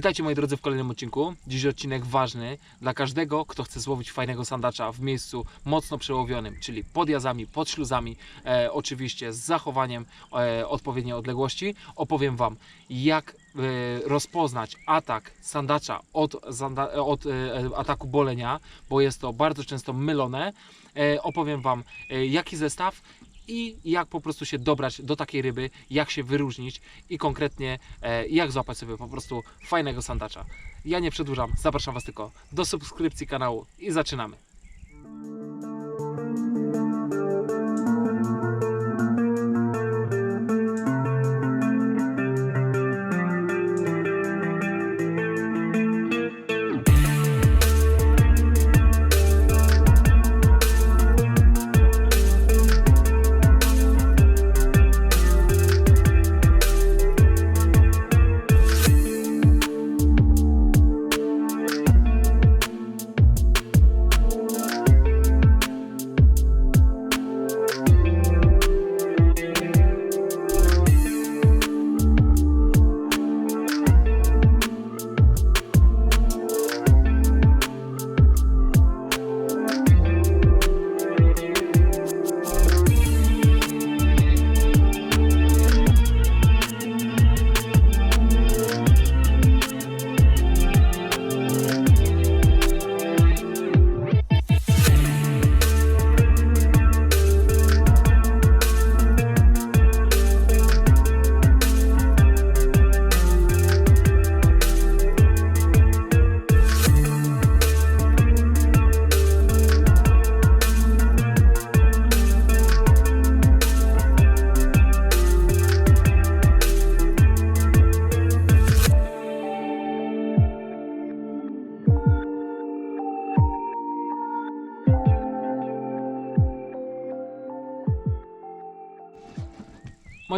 Witajcie moi drodzy w kolejnym odcinku. Dziś odcinek ważny dla każdego, kto chce złowić fajnego sandacza w miejscu mocno przełowionym, czyli pod jazami, pod śluzami, e, oczywiście z zachowaniem e, odpowiedniej odległości. Opowiem Wam, jak e, rozpoznać atak sandacza od, zanda, od e, ataku bolenia, bo jest to bardzo często mylone. E, opowiem Wam, e, jaki zestaw i jak po prostu się dobrać do takiej ryby, jak się wyróżnić i konkretnie e, jak złapać sobie po prostu fajnego sandacza. Ja nie przedłużam, zapraszam Was tylko do subskrypcji kanału i zaczynamy.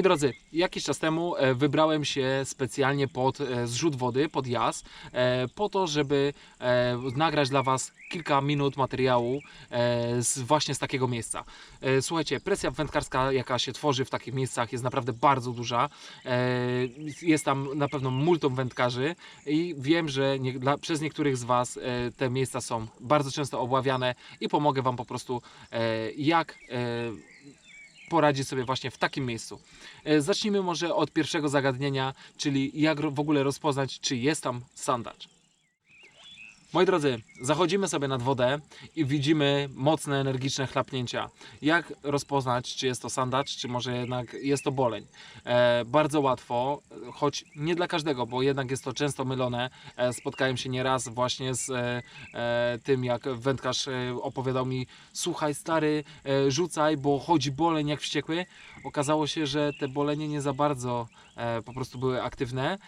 Moi drodzy, jakiś czas temu e, wybrałem się specjalnie pod e, zrzut wody, pod jaz, e, po to, żeby nagrać dla Was kilka minut materiału właśnie z takiego miejsca. Słuchajcie, presja wędkarska, jaka się tworzy w takich miejscach, jest naprawdę bardzo duża. Jest tam na pewno multum wędkarzy i wiem, że nie, dla, przez niektórych z Was te miejsca są bardzo często obławiane i pomogę Wam po prostu, jak poradzić sobie właśnie w takim miejscu. E, Zacznijmy może od pierwszego zagadnienia, czyli jak w ogóle rozpoznać, czy jest tam sandacz. Moi drodzy, zachodzimy sobie nad wodę i widzimy mocne, energiczne chlapnięcia. Jak rozpoznać, czy jest to sandacz, czy może jednak jest to boleń? E, bardzo łatwo, choć nie dla każdego, bo jednak jest to często mylone. E, spotkałem się nieraz właśnie z e, e, tym, jak wędkarz e, opowiadał mi: Słuchaj, stary, e, rzucaj, bo chodzi boleń jak wściekły. Okazało się, że te bolenie nie za bardzo e, po prostu były aktywne,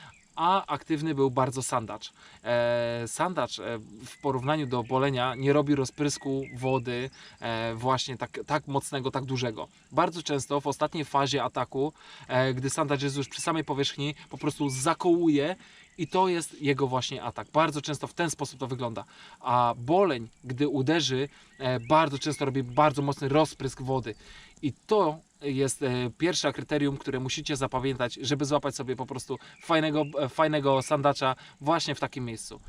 a aktywny był bardzo sandacz. E, sandacz e, w porównaniu do bolenia nie robi rozprysku wody e, właśnie tak, tak mocnego, tak dużego. Bardzo często w ostatniej fazie ataku, gdy sandacz jest już przy samej powierzchni, po prostu zakołuje i to jest jego właśnie atak. Bardzo często w ten sposób to wygląda. A boleń, gdy uderzy, bardzo często robi bardzo mocny rozprysk wody. I to jest e, pierwsze kryterium, które musicie zapamiętać, żeby złapać sobie po prostu fajnego, e, fajnego sandacza właśnie w takim miejscu.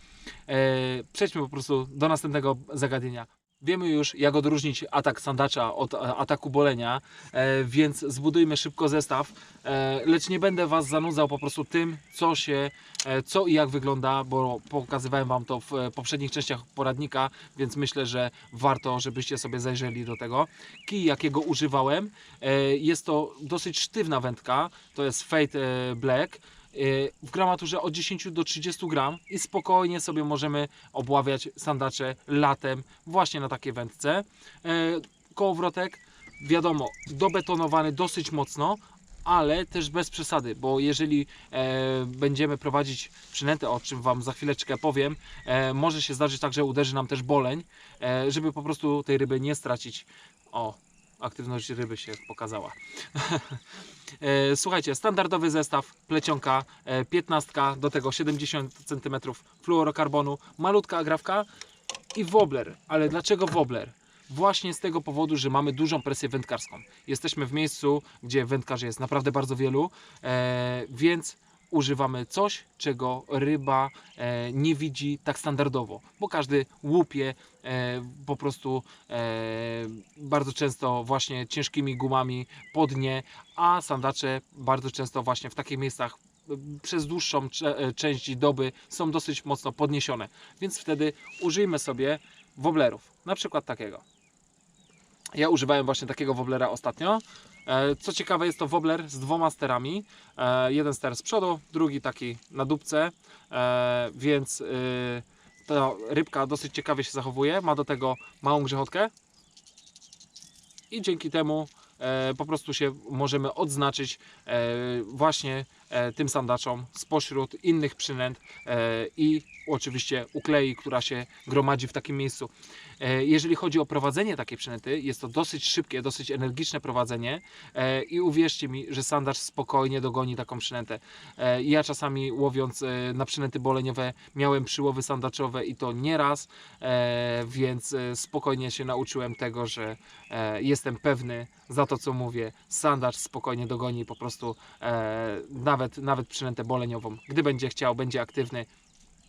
E, Przejdźmy po prostu do następnego zagadnienia. Wiemy już, jak odróżnić atak sandacza od e, ataku bolenia, e, więc zbudujmy szybko zestaw, e, lecz nie będę Was zanudzał po prostu tym, co się, co i jak wygląda, bo pokazywałem Wam to w poprzednich częściach poradnika, więc myślę, że warto, żebyście sobie zajrzeli do tego. Kij, jakiego używałem, jest to dosyć sztywna wędka, to jest Fate Black, w gramaturze od 10 do 30 gram i spokojnie sobie możemy obławiać sandacze latem właśnie na takiej wędce. E, Kołowrotek, wiadomo, dobetonowany dosyć mocno, ale też bez przesady, bo jeżeli e, będziemy prowadzić przynętę, o czym Wam za chwileczkę powiem, e, może się zdarzyć tak, że uderzy nam też boleń, e, żeby po prostu tej ryby nie stracić. O, aktywność ryby się pokazała. E, Słuchajcie, standardowy zestaw, plecionka, e, 15, do tego 70 cm fluorokarbonu, malutka agrawka i wobbler. Ale dlaczego wobbler? Właśnie z tego powodu, że mamy dużą presję wędkarską. Jesteśmy w miejscu, gdzie wędkarzy jest naprawdę bardzo wielu, e, więc używamy coś, czego ryba e, nie widzi tak standardowo, bo każdy łupie e, po prostu e, bardzo często właśnie ciężkimi gumami po dnie, a sandacze bardzo często właśnie w takich miejscach przez dłuższą część doby są dosyć mocno podniesione, więc wtedy użyjmy sobie woblerów, na przykład takiego. Ja używałem właśnie takiego woblera ostatnio. E, Co ciekawe, jest to wobler z dwoma sterami. E, Jeden ster z przodu, drugi taki na dupce, E, więc y, ta rybka dosyć ciekawie się zachowuje. Ma do tego małą grzechotkę i dzięki temu po prostu się możemy odznaczyć właśnie tym sandaczom spośród innych przynęt e, i oczywiście uklei, która się gromadzi w takim miejscu. E, Jeżeli chodzi o prowadzenie takiej przynęty, jest to dosyć szybkie, dosyć energiczne prowadzenie e, i uwierzcie mi, że sandacz spokojnie dogoni taką przynętę. E, Ja czasami łowiąc e, na przynęty boleniowe miałem przyłowy sandaczowe i to nieraz, e, więc e, spokojnie się nauczyłem tego, że e, jestem pewny za to co mówię, sandacz spokojnie dogoni po prostu e, nawet, nawet przynętę boleniową. Gdy będzie chciał, będzie aktywny,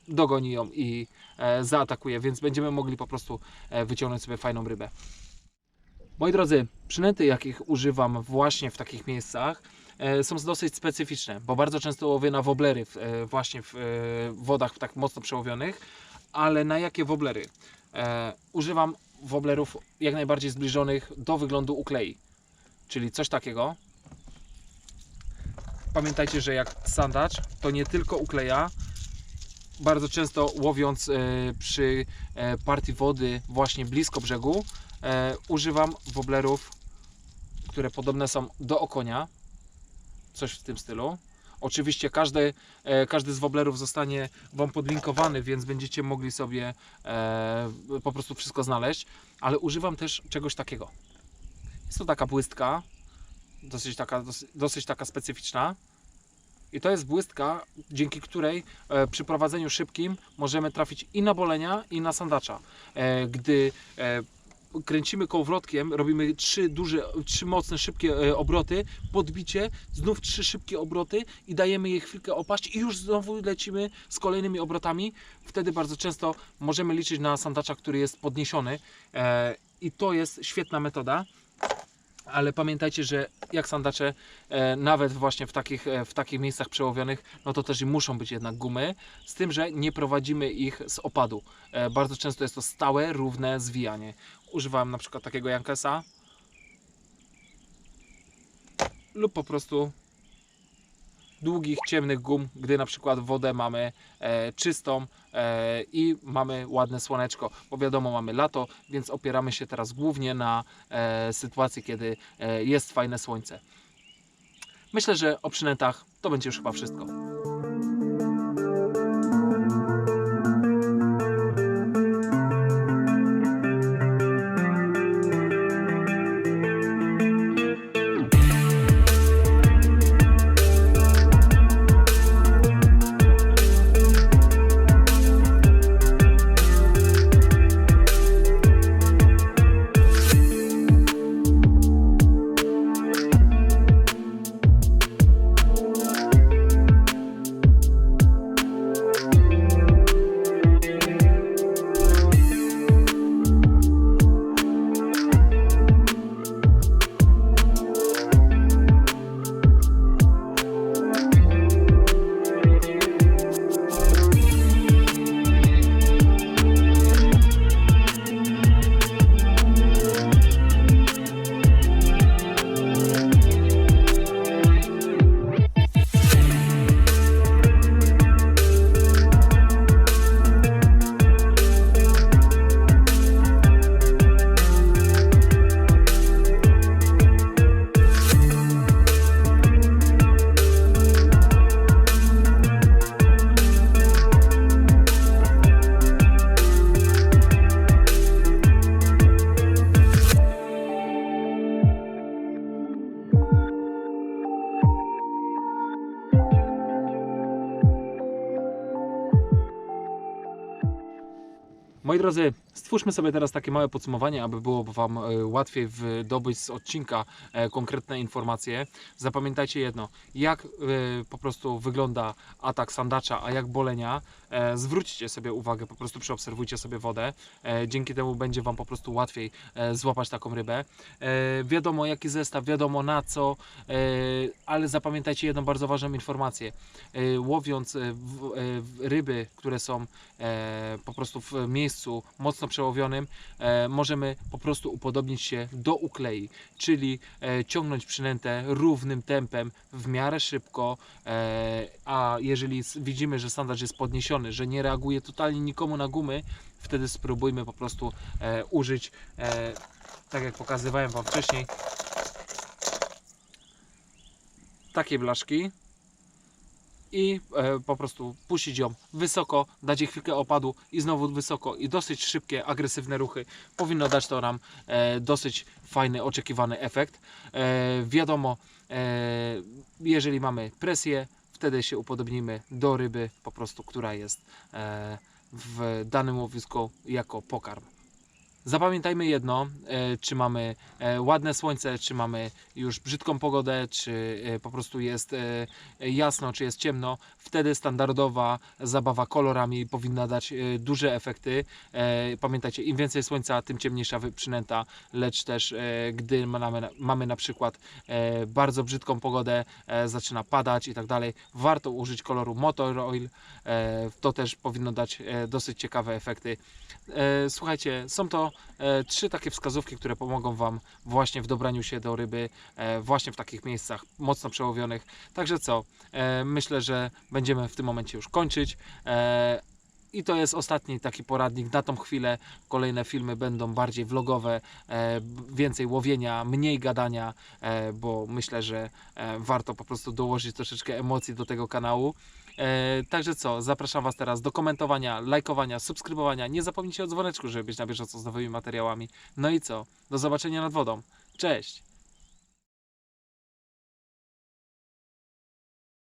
dogoni ją i e, zaatakuje, więc będziemy mogli po prostu e, wyciągnąć sobie fajną rybę. Moi drodzy, przynęty jakich używam właśnie w takich miejscach e, są dosyć specyficzne, bo bardzo często łowię na woblery w, e, właśnie w e, wodach tak mocno przełowionych, ale na jakie woblery? E, używam woblerów jak najbardziej zbliżonych do wyglądu uklei, czyli coś takiego. Pamiętajcie, że jak sandacz to nie tylko ukleja, bardzo często łowiąc e, przy e, partii wody właśnie blisko brzegu, e, używam woblerów, które podobne są do okonia, coś w tym stylu. Oczywiście każdy, każdy z woblerów zostanie Wam podlinkowany, więc będziecie mogli sobie po prostu wszystko znaleźć, ale używam też czegoś takiego. Jest to taka błystka, dosyć taka, dosyć, dosyć taka specyficzna. I to jest błystka, dzięki której e, przy prowadzeniu szybkim możemy trafić i na bolenia, i na sandacza. E, gdy e, kręcimy kołowrotkiem, robimy trzy duże, trzy mocne, szybkie e, obroty, podbicie, znów trzy szybkie obroty i dajemy jej chwilkę opaść i już znowu lecimy z kolejnymi obrotami. Wtedy bardzo często możemy liczyć na sandacza, który jest podniesiony e, i to jest świetna metoda. Ale pamiętajcie, że jak sandacze, e, nawet właśnie w takich, e, w takich miejscach przełowionych, no to też muszą być jednak gumy, z tym, że nie prowadzimy ich z opadu. E, bardzo często jest to stałe, równe zwijanie. Używam na przykład takiego Jankesa lub po prostu długich, ciemnych gum, gdy na przykład wodę mamy e, czystą e, i mamy ładne słoneczko, bo wiadomo mamy lato, więc opieramy się teraz głównie na e, sytuacji, kiedy e, jest fajne słońce. Myślę, że o przynętach to będzie już chyba wszystko. Moi drodzy, Stwórzmy sobie teraz takie małe podsumowanie, aby było Wam e, łatwiej wydobyć z odcinka e, konkretne informacje. Zapamiętajcie jedno, jak e, po prostu wygląda atak sandacza, a jak bolenia. Zwróćcie sobie uwagę, po prostu przeobserwujcie sobie wodę. Dzięki temu będzie Wam po prostu łatwiej złapać taką rybę. Wiadomo jaki zestaw, wiadomo na co, ale zapamiętajcie jedną bardzo ważną informację. Łowiąc ryby, które są po prostu w miejscu mocno przełowionym, e, możemy po prostu upodobnić się do uklei, czyli e, ciągnąć przynętę równym tempem w miarę szybko, e, a jeżeli widzimy, że sandacz jest podniesiony, że nie reaguje totalnie nikomu na gumy, wtedy spróbujmy po prostu użyć, tak jak pokazywałem Wam wcześniej, takiej blaszki i e, po prostu puścić ją wysoko, dać jej chwilkę opadu i znowu wysoko i dosyć szybkie, agresywne ruchy powinno dać to nam e, dosyć fajny, oczekiwany efekt. E, wiadomo, e, jeżeli mamy presję, wtedy się upodobnimy do ryby po prostu, która jest e, w danym łowisku jako pokarm. Zapamiętajmy jedno, e, czy mamy e, ładne słońce, czy mamy już brzydką pogodę, czy e, po prostu jest jasno, czy jest ciemno, wtedy standardowa zabawa kolorami powinna dać duże efekty. Pamiętajcie, im więcej słońca, tym ciemniejsza przynęta, lecz też gdy mamy, mamy na przykład bardzo brzydką pogodę, zaczyna padać i tak dalej, warto użyć koloru Motor Oil, to też powinno dać dosyć ciekawe efekty. Słuchajcie, są to trzy takie wskazówki, które pomogą Wam właśnie w dobraniu się do ryby, e, właśnie w takich miejscach mocno przełowionych. Także co, e, myślę, że będziemy w tym momencie już kończyć. E, I to jest ostatni taki poradnik na tą chwilę. Kolejne filmy będą bardziej vlogowe, e, więcej łowienia, mniej gadania, e, bo myślę, że e, warto po prostu dołożyć troszeczkę emocji do tego kanału. E, także co, zapraszam Was teraz do komentowania, lajkowania, subskrybowania. Nie zapomnijcie o dzwoneczku, żeby być na bieżąco z nowymi materiałami. No i co, do zobaczenia nad wodą. Cześć!